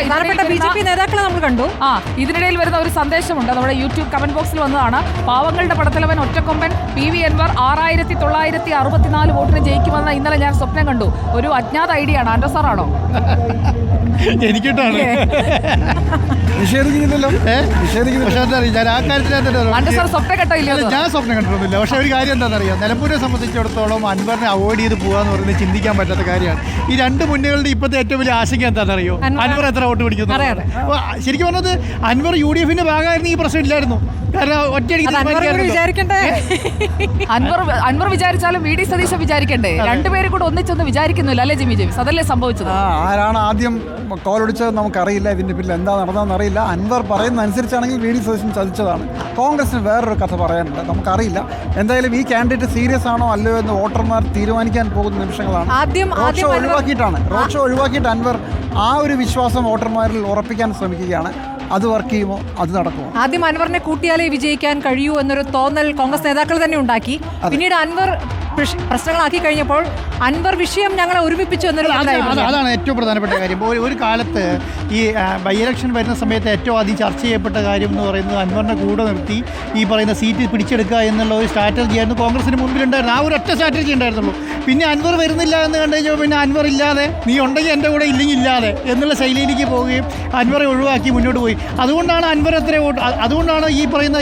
പ്രധാനപ്പെട്ട ബി ഇതിനിടയിൽ J P വരുന്ന- നേതാക്കളെ നമ്മൾ കണ്ടു. ആ ഇതിനിടയിൽ വരുന്ന ഒരു സന്ദേശമുണ്ട്. നമ്മുടെ യൂട്യൂബ് കമന്റ് ബോക്സിൽ വന്നതാണ്. പാവങ്ങളുടെ പടത്തലവൻ ഒറ്റക്കൊമ്പൻ പി വി എൻവർ ആറായിരത്തി തൊള്ളായിരത്തി അറുപത്തിനാല് വോട്ടിന് ജയിക്കുമെന്ന് ഇന്നലെ ഞാൻ സ്വപ്നം കണ്ടു. ഒരു അജ്ഞാത ഐഡിയ ആണ്. ആൻഡോ സാറാണോ? എനിക്കിട്ടാണ്. നിഷേധിക്കുന്നില്ലല്ലോ? നിഷേധിക്കുന്നില്ല. എന്താ അറിയാം ഞാൻ ആ സാർ സ്വപ്നം കണ്ടില്ല ഞാൻ സ്വപ്നം കണ്ടിട്ടൊന്നുമില്ല പക്ഷെ ഒരു കാര്യം എന്താണെന്നറിയാം? നിലമ്പൂരെ സംബന്ധിച്ചിടത്തോളം അൻവറിനെ അവോയ്ഡ് ചെയ്ത് പോകാന്ന് പറയുന്നത് ചിന്തിക്കാൻ പറ്റാത്ത കാര്യമാണ്. ഈ രണ്ട് മുന്നണികളുടെ ഇപ്പോഴത്തെ ഏറ്റവും വലിയ ആശങ്ക എന്താണെന്നറിയോ? അൻവർ എത്ര വോട്ട് പിടിക്കുന്നു. അറിയാം, ശരിക്കും പറഞ്ഞത് അൻവർ യു ഡി എഫിന്റെ ഭാഗമായിരുന്നു ഈ പ്രശ്നം ഇല്ലായിരുന്നു. കാരണം ഒറ്റയടിക്ക് അത് അൻവർ വിചാരിക്കണ്ടേ? അൻവർ അൻവർ വിചാരിച്ചാലും വി ഡി സതീശൻ വിചാരിക്കണ്ടേ? രണ്ടുപേരും കൂടെ ഒന്നിച്ചൊന്ന് വിചാരിക്കുന്നില്ല അല്ലേ ജിമി ജെയിംസ്? അതല്ലേ സംഭവിച്ചത്? ആ ആരാണ് ആദ്യം കോളൊടിച്ചത് നമുക്കറിയില്ല ഇതിന്റെ പിന്നിൽ എന്താ നടന്നതെന്ന് അറിയില്ല. അൻവർ പറയുന്ന അനുസരിച്ചാണെങ്കിൽ വി ഡി സതീശൻ ചതിച്ചതാണ്. കോൺഗ്രസിന് വേറൊരു കഥ പറയാനുണ്ട് നമുക്കറിയില്ല. എന്തായാലും ഈ കാൻഡിഡേറ്റ് സീരിയസ് ആണോ അല്ലയോ എന്ന് വോട്ടർമാർ തീരുമാനിക്കാൻ പോകുന്ന നിമിഷങ്ങളാണ്. ആദ്യം റോഡ് ഷോ ആദ്യം അൻവർ- ഒഴിവാക്കിയിട്ടാണ്. റോഡ് ഷോ ഒഴിവാക്കിയിട്ട് അൻവർ ആ ഒരു വിശ്വാസം വോട്ടർമാരിൽ ഉറപ്പിക്കാൻ ശ്രമിക്കുകയാണ്. അത് വർക്ക് ചെയ്യുമോ? അത് നടക്കുമോ? ആദ്യം അൻവറിനെ കൂട്ടിയാലേ വിജയിക്കാൻ കഴിയൂ എന്നൊരു തോന്നൽ കോൺഗ്രസ് നേതാക്കൾ തന്നെ ഉണ്ടാക്കി. പിന്നീട് അൻവർ പ്രശ്- പ്രശ്നങ്ങളാക്കി കഴിഞ്ഞപ്പോൾ അൻവർ വിഷയം ഞങ്ങളെ ഒരുമിപ്പിച്ചു എന്നൊരു അത് അതാണ് ഏറ്റവും പ്രധാനപ്പെട്ട കാര്യം. ഒരു ഒരു കാലത്ത് ഈ ബൈ ഇലക്ഷൻ വരുന്ന സമയത്ത് ഏറ്റവും ആദ്യം ചർച്ച ചെയ്യപ്പെട്ട കാര്യം എന്ന് പറയുന്നത് അൻവറിനെ കൂടെ നിർത്തി ഈ പറയുന്ന സീറ്റ് പിടിച്ചെടുക്കുക എന്നുള്ള ഒരു സ്ട്രാറ്റജി ആയിരുന്നു കോൺഗ്രസിന് മുമ്പിലുണ്ടായിരുന്നു ആ ഒരു ഒറ്റ സ്ട്രാറ്റജി ഉണ്ടായിരുന്നുള്ളൂ. പിന്നെ അൻവർ വരുന്നില്ല എന്ന് കണ്ടു കഴിഞ്ഞപ്പോൾ പിന്നെ അൻവർ ഇല്ലാതെ നീ ഉണ്ടെങ്കിൽ എന്റെ കൂടെ ഇല്ലെങ്കിൽ ഇല്ലാതെ എന്നുള്ള ശൈലിയിലേക്ക് പോവുകയും അൻവറെ ഒഴിവാക്കി മുന്നോട്ട് പോയി. അതുകൊണ്ടാണ് അൻവർ എത്ര വോട്ട് അതുകൊണ്ടാണ് ഈ പറയുന്ന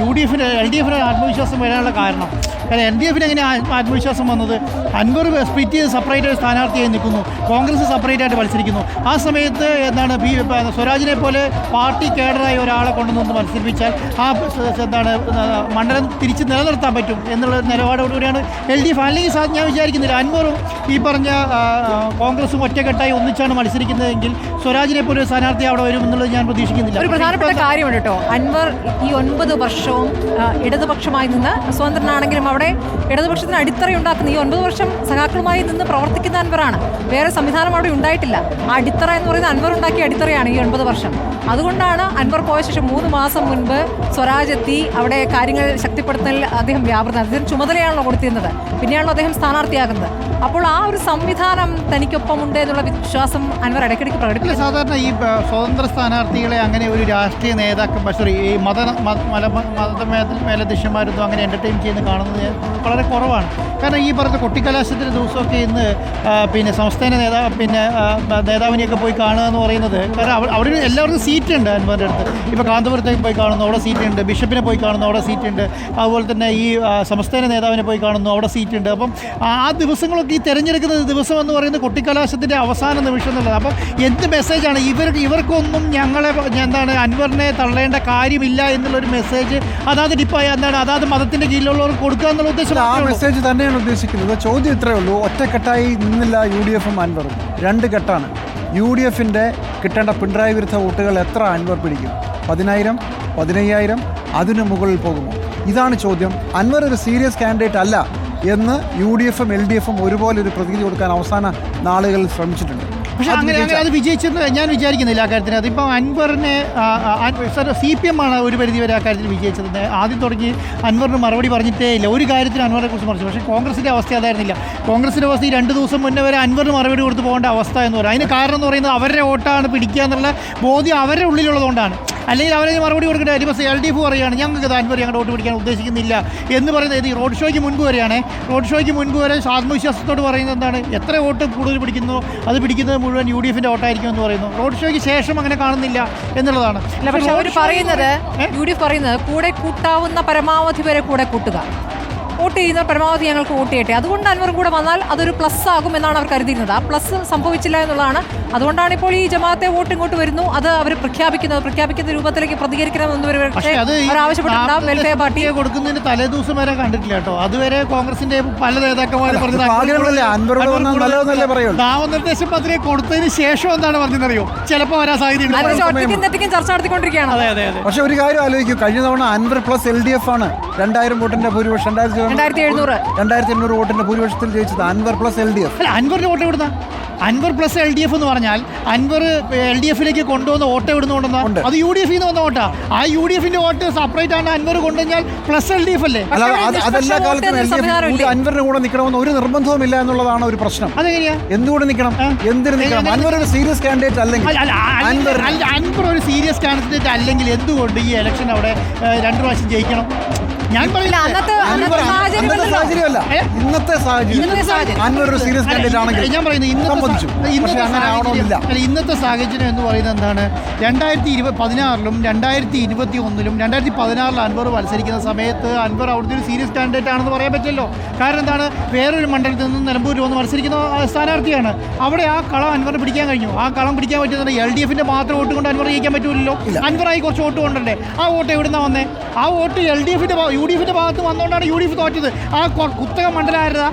യു ഡി എഫിന് എൽ ഡി എഫിന് ആത്മവിശ്വാസം വരാനുള്ള കാരണം. കാരണം എൽ ഡി എഫിന് എങ്ങനെ ആത്മവിശ്വാസം വന്നത്? അൻവർ സ്പ്ലിറ്റ് ചെയ്ത് സെപ്പറേറ്റ് സ്ഥാനാർത്ഥിയായി നിൽക്കുന്നു. കോൺഗ്രസ് സെപ്പറേറ്റ് ആയിട്ട് മത്സരിക്കുന്നു. ആ സമയത്ത് എന്താണ് ബി സ്വരാജിനെ പോലെ പാർട്ടി കേഡറായ ഒരാളെ കൊണ്ടുവന്ന് മത്സരിപ്പിച്ചാൽ ആ എന്താണ് മണ്ഡലം തിരിച്ച് നിലനിർത്താൻ പറ്റും എന്നുള്ള ഒരു നിലപാടോടുകൂടിയാണ് എൽ ഡി എഫ്. അല്ലെങ്കിൽ ഞാൻ വിചാരിക്കുന്നില്ല. അൻവറും ഈ പറഞ്ഞ കോൺഗ്രസും ഒറ്റക്കെട്ടായി ഒന്നിച്ചാണ് മത്സരിക്കുന്നതെങ്കിൽ സ്വരാജിനെ പോലെ ഒരു സ്ഥാനാർത്ഥി അവിടെ വരും എന്നുള്ളത് ഞാൻ പ്രതീക്ഷിക്കുന്നില്ല. ഒരു പ്രധാനപ്പെട്ട കാര്യമുണ്ട് കേട്ടോ. അൻവർ ഈ ഒൻപത് വർഷവും ഇടതുപക്ഷമായി നിന്ന് സ്വതന്ത്രനാണെങ്കിലും അവിടെ ഇടതുപക്ഷത്തിന് അടിത്തറയുണ്ടാക്കുന്ന ഈ ഒൻപത് വർഷം സഖാക്കളുമായി നിന്ന് പ്രവർത്തിക്കുന്ന അൻവറാണ്. വേറെ സംവിധാനം അവിടെ ഉണ്ടായിട്ടില്ല. ആ അടിത്തറ എന്ന് പറയുന്നത് അൻവർ ഉണ്ടാക്കിയ അടിത്തറയാണ് ഈ ഒൻപത് വർഷം. അതുകൊണ്ടാണ് അൻവർ പോയ ശേഷം മൂന്ന് മാസം മുൻപ് സ്വരാജ് എത്തി. അവിടെ കാര്യങ്ങൾ ശക്തിപ്പെടുത്തൽ അദ്ദേഹം വ്യാപൃതം അദ്ദേഹം ചുമതലയാണല്ലോ കൊടുത്തിരുന്നത്. പിന്നെയാണല്ലോ അദ്ദേഹം സ്ഥാനാർത്ഥിയാകുന്നത്. അപ്പോൾ ആ ഒരു സംവിധാനം തനിക്കൊപ്പമുണ്ട് എന്നുള്ള വിശ്വാസം അൻവർ ഇടയ്ക്കിടയ്ക്ക് പ്രകടിപ്പിക്കും സാധാരണ ഈ സ്വതന്ത്ര സ്ഥാനാർത്ഥികളെ അങ്ങനെ ഒരു രാഷ്ട്രീയ നേതാക്കൾ സോറി ഈ മത മത- മത മേല- മേലധ്യക്ഷന്മാരൊന്നും അങ്ങനെ എന്റർടൈൻ ചെയ്യുന്ന കാണുന്നത് വളരെ കുറവാണ്. കാരണം ഈ പറഞ്ഞ കൊട്ടിക്കലാശത്തിന്റെ ദിവസമൊക്കെ ഇന്ന് പിന്നെ സംസ്ഥാന നേതാ പിന്നെ നേതാവിനെയൊക്കെ പോയി കാണുക എന്ന് പറയുന്നത് കാരണം അവിടെ എല്ലാവർക്കും സീറ്റ് ഉണ്ട് അനുമാന്റെ അടുത്ത്. ഇപ്പോൾ കാന്തപുരത്തേക്ക് പോയി കാണുന്നു അവിടെ സീറ്റ് ഉണ്ട്. ബിഷപ്പിനെ പോയി കാണുന്നു അവിടെ സീറ്റ് ഉണ്ട്. അതുപോലെ തന്നെ ഈ സംസ്ഥാന നേതാവിനെ പോയി കാണുന്നു അവിടെ സീറ്റ് ഉണ്ട്. അപ്പം ആ ദിവസങ്ങളൊക്കെ ഈ തിരഞ്ഞെടുക്കുന്ന ദിവസം എന്ന് പറയുന്നത് കുട്ടിക്കലാശത്തിന്റെ അവസാന നിമിഷം എന്നുള്ളത്. അപ്പം എന്ത് മെസ്സേജാണ് ഇവർ ഇവർക്കൊന്നും ഞങ്ങളെ എന്താണ് അൻവറിനെ തള്ളേണ്ട കാര്യമില്ല എന്നുള്ളൊരു മെസ്സേജ് അതാത് ഡിപ്പായ എന്താണ് അതാത് മതത്തിന്റെ കീഴിലുള്ളവർ കൊടുക്കുക എന്നുള്ള ഉദ്ദേശം ആ മെസ്സേജ് തന്നെയാണ് ഉദ്ദേശിക്കുന്നത്. ചോദ്യം ഇത്രയേ ഉള്ളൂ. ഒറ്റക്കെട്ടായി നിന്നില്ല യു ഡി എഫും അൻവറും. രണ്ട് കെട്ടാണ്. യു ഡി എഫിന്റെ കിട്ടേണ്ട പിണറായി വിരുദ്ധ വോട്ടുകൾ എത്ര അൻവർ പിടിക്കും? പതിനായിരം പതിനയ്യായിരം അതിനു മുകളിൽ പോകുമോ? ഇതാണ് ചോദ്യം. അൻവർ ഒരു സീരിയസ് കാൻഡിഡേറ്റ് അല്ല എന്ന് യു ഡി എഫും എൽ ഡി എഫും ഒരുപോലെ ഒരു പ്രതിനിധി കൊടുക്കാൻ അവസാന നാളുകളിൽ ശ്രമിച്ചിട്ടുണ്ട്. പക്ഷെ അങ്ങനെ അങ്ങനെ അത് വിജയിച്ചെന്ന് ഞാൻ വിചാരിക്കുന്നില്ല ആ കാര്യത്തിന്. അതിപ്പോൾ അൻവറിനെ സി പി എം ആണ് ഒരു പരിധി വരെ ആ കാര്യത്തിൽ വിജയിച്ചത്. ആദ്യം തുടങ്ങി അൻവറിന് മറുപടി പറഞ്ഞിട്ടേ ഇല്ല. ഒരു കാര്യത്തിന് അൻവറിനെ കുറിച്ച് പറഞ്ഞു പക്ഷേ കോൺഗ്രസിന്റെ അവസ്ഥ അതായിരുന്നില്ല. കോൺഗ്രസിന്റെ അവസ്ഥ ഈ രണ്ട് ദിവസം മുന്നേ വരെ അൻവറിന് മറുപടി കൊടുത്ത് പോകേണ്ട അവസ്ഥ എന്ന് പറയുന്നത്. അതിന് കാരണം എന്ന് പറയുന്നത് അവരുടെ വോട്ടാണ് പിടിക്കുക എന്നുള്ള ബോധ്യം അവരുടെ ഉള്ളിലുള്ളതുകൊണ്ടാണ്. അല്ലെങ്കിൽ അവരെ മറുപടി കൊടുക്കട്ടെ. അരിമസ് എൽ ഡി എഫ് പറയുകയാണ് ഞങ്ങൾക്ക് അൻവർ ഞങ്ങളുടെ വോട്ട് പിടിക്കാൻ ഉദ്ദേശിക്കുന്നില്ല. എന്ന് പറയുന്നത് ഈ റോഡ് ഷോയ്ക്ക് മുൻപ് വരെയാണ്. റോഡ് ഷോയ്ക്ക് മുൻപ് വരെ ആത്മവിശ്വാസത്തോട് പറയുന്നത് എന്താണ്? എത്ര വോട്ട് കൂടുതൽ പിടിക്കുന്നു? അത് പിടിക്കുന്നത് മുഴുവൻ യു ഡി എഫിന്റെ വോട്ടായിരിക്കും എന്ന് പറയുന്നു. റോഡ് ഷോയ്ക്ക് ശേഷം അങ്ങനെ കാണുന്നില്ല എന്നുള്ളതാണ്. പക്ഷെ അവർ പറയുന്നത്? യു ഡി എഫ് പറയുന്നത് കൂടെ കൂട്ടാവുന്ന പരമാവധി വരെ കൂടെ കൂട്ടുക. വോട്ട് ചെയ്യുന്ന പരമാവധി ഞങ്ങൾക്ക് വോട്ട് ചെയ്യട്ടെ. അതുകൊണ്ട് അൻവർ കൂടെ വന്നാൽ അതൊരു പ്ലസ് ആകും എന്നാണ് അവർ കരുതിയിരുന്നത്. ആ പ്ലസ് സംഭവിച്ചില്ല എന്നുള്ളതാണ്. അതുകൊണ്ടാണ് ഇപ്പോൾ ഈ ജമാഅത്തെ വോട്ട് ഇങ്ങോട്ട് വരുന്നു. അത് അവർ പ്രഖ്യാപിക്കുന്നത്. പ്രഖ്യാപിക്കുന്ന രൂപത്തിലേക്ക് പ്രതികരിക്കണമെന്ന് അവർ ആവശ്യപ്പെട്ടിട്ടുണ്ടാവും വെൽഫെയർ കൊടുക്കുന്നതിന് തലേദിവസം വരെ കണ്ടിട്ടില്ല കേട്ടോ. അതുവരെ കോൺഗ്രസിന്റെ പല നേതാക്കന്മാരും പറഞ്ഞത് നാമനിർദ്ദേശ പത്രിക കൊടുത്തതിന് ശേഷം എന്താണ് പറഞ്ഞതെന്നറിയോ? ചിലപ്പോൾ വരാൻ സാധ്യതയുണ്ട് ചർച്ച നടത്തിക്കൊണ്ടിരിക്കുകയാണ്. അതെ അതെ അതെ. പക്ഷെ ഒരു കാര്യം ആലോചിക്കും. കഴിഞ്ഞ തവണ Anwar plus L D F ആണ് രണ്ടായിരം വോട്ടിന്റെ ഭൂരിപക്ഷം. രണ്ടായിരത്തി രണ്ടായിരത്തി എഴുന്നൂറ്. രണ്ടായിരത്തി എണ്ണൂറ് വോട്ടിന്റെ ഭൂരിപക്ഷത്തിൽ ജയിച്ചത് Anwar plus L D F. അല്ല അൻവറിന്റെ വോട്ട് എവിടുന്ന? Anwar plus L D F എന്ന് പറഞ്ഞാൽ അൻവർ എൽ ഡി എഫിലേക്ക് കൊണ്ടുവന്ന വോട്ട് എവിടുന്ന് നിന്ന് കൊണ്ടുവന്ന അത് യു ഡി എഫിൽ നിന്ന് വന്ന വോട്ടാ ആ യു ഡി എഫിന്റെ വോട്ട് സെപ്പറേറ്റ് ആണ് അൻവർ കൊണ്ടുവന്നാൽ പ്ലസ് എൽ ഡി എഫ് അല്ലേ? അൻവറിന് അതെല്ലാ കാലത്തും കൂടെ നിൽക്കണമെന്ന് ഒരു നിർബന്ധവുമില്ല എന്നുള്ളതാണ് ഒരു പ്രശ്നം. അതെങ്ങനെയാ? എന്തുകൊണ്ട് നിൽക്കണം? എന്തിനു നിൽക്കണം? അൻവർ ഒരു സീരിയസ് കാൻഡിഡേറ്റ് അല്ലെങ്കിൽ അല്ല, അല്ല, അല്ല, അൻവർ ഒരു സീരിയസ് കാൻഡിഡേറ്റ് അല്ലെങ്കിൽ എന്തുകൊണ്ട് ഈ ഇലക്ഷൻ അവിടെ രണ്ടു പ്രാവശ്യം ജയിക്കണം? ഞാൻ അന്നത്തെ. സാഹചര്യമല്ല. ഇന്നത്തെ സാഹചര്യം അൻവർ ഒരു സീരിയസ് കാൻഡിഡേറ്റ് ആണെങ്കിൽ ഞാൻ പറയുന്നത് ഇന്നത്തെ സംബന്ധിച്ചു പക്ഷേ അങ്ങനെ ആവണമെന്നില്ല. ഇന്നത്തെ സാഹചര്യം എന്ന് പറയുന്നത് എന്താണ്? രണ്ടായിരത്തി ഇരുപത് പതിനാറിലും രണ്ടായിരത്തി ഇരുപത്തി ഒന്നിലും രണ്ടായിരത്തി പതിനാറിൽ അൻവർ മത്സരിക്കുന്ന സമയത്ത് അൻവർ അവിടുത്തെ ഒരു സീരിയസ് കാൻഡിഡേറ്റ് ആണെന്ന് പറയാൻ പറ്റില്ലല്ലോ. കാരണം എന്താണ്? വേറൊരു മണ്ഡലത്തിൽ നിന്നും നിലമ്പൂർ വന്ന് മത്സരിക്കുന്ന സ്ഥാനാർത്ഥിയാണ്. അവിടെ ആ കളം അൻവറിന് പിടിക്കാൻ കഴിഞ്ഞു. ആ കളം പിടിക്കാൻ പറ്റുന്നത് എൽ ഡി എഫിന്റെ മാത്രം വോട്ട് കൊണ്ട് അൻവർ ജയിക്കാൻ പറ്റൂലല്ലോ. അൻവറായി കുറച്ച് വോട്ട് കൊണ്ടല്ലേ? ആ വോട്ട് എവിടുന്നാ വന്നേ? ആ വോട്ട് എൽ ഡി എഫിന്റെ യു ഡി എഫിന്റെ ഭാഗത്ത് വന്നുകൊണ്ടാണ് യു ഡി എഫ് തോറ്റത്. ആ കുത്തക മണ്ഡലമായിരുന്നാ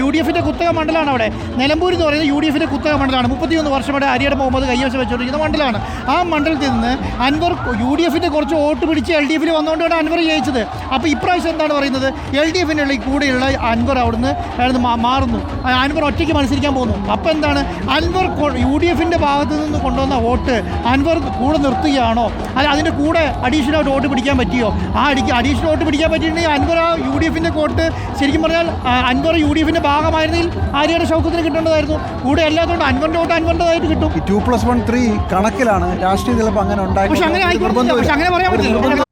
യു ഡി എഫിന്റെ കുത്തക മണ്ഡലമാണ് അവിടെ. നിലമ്പൂർ എന്ന് പറയുന്നത് യു ഡി എഫിന്റെ കുത്തക മണ്ഡലമാണ്. മുപ്പത്തിയൊന്ന് വർഷമായിട്ട് അരിയുടെ മുഹമ്മദ് കൈവശം വെച്ചുകൊണ്ടിരിക്കുന്ന മണ്ഡലമാണ്. ആ മണ്ഡലത്തിൽ നിന്ന് അൻവർ യു ഡി എഫിന്റെ കുറച്ച് വോട്ട് പിടിച്ച് എൽ ഡി എഫിൽ വന്നുകൊണ്ടാണ് അൻവർ ജയിച്ചത്. അപ്പോൾ ഇപ്രാവശ്യം എന്താണ് പറയുന്നത്? എൽ ഡി എഫിന്റെ ഉള്ളിൽ കൂടെയുള്ള അൻവർ അവിടുന്ന് അവിടുന്ന് മാറുന്നു. അൻവർ ഒറ്റയ്ക്ക് മത്സരിക്കാൻ പോകുന്നു. അപ്പോൾ എന്താണ്? അൻവർ യു ഡി എഫിന്റെ ഭാഗത്ത് നിന്ന് കൊണ്ടുവന്ന വോട്ട് അൻവർ കൂടെ നിർത്തുകയാണോ? അല്ല അതിന്റെ കൂടെ അഡീഷണലായിട്ട് വോട്ട് പിടിക്കാൻ പറ്റിയോ? ആ അടിക്ക് അഡീഷണൽ വോട്ട് പിടിക്കാൻ പറ്റിയിട്ടുണ്ടെങ്കിൽ അൻവർ ആ യു ഡി എഫിന്റെ വോട്ട് ശരിക്കും പറഞ്ഞാൽ അൻവർ യു ഡി എഫിന്റെ ഭാഗമായിരുന്നെങ്കിൽ ആര്യയുടെ ഷൗക്കത്തിന് കിട്ടേണ്ടതായിരുന്നു. കൂടെ വോട്ട് അൻവറിന്റെതായിട്ട് കിട്ടും. ഈ ടു പ്ലസ് വൺ ത്രീ കണക്കിലാണ് രാഷ്ട്രീയ ചിലപ്പോൾ അങ്ങനെ ഉണ്ടായി പക്ഷെ അങ്ങനെ ആയിക്കോട്ടെ പക്ഷെ അങ്ങനെ പറയാൻ പറ്റില്ല.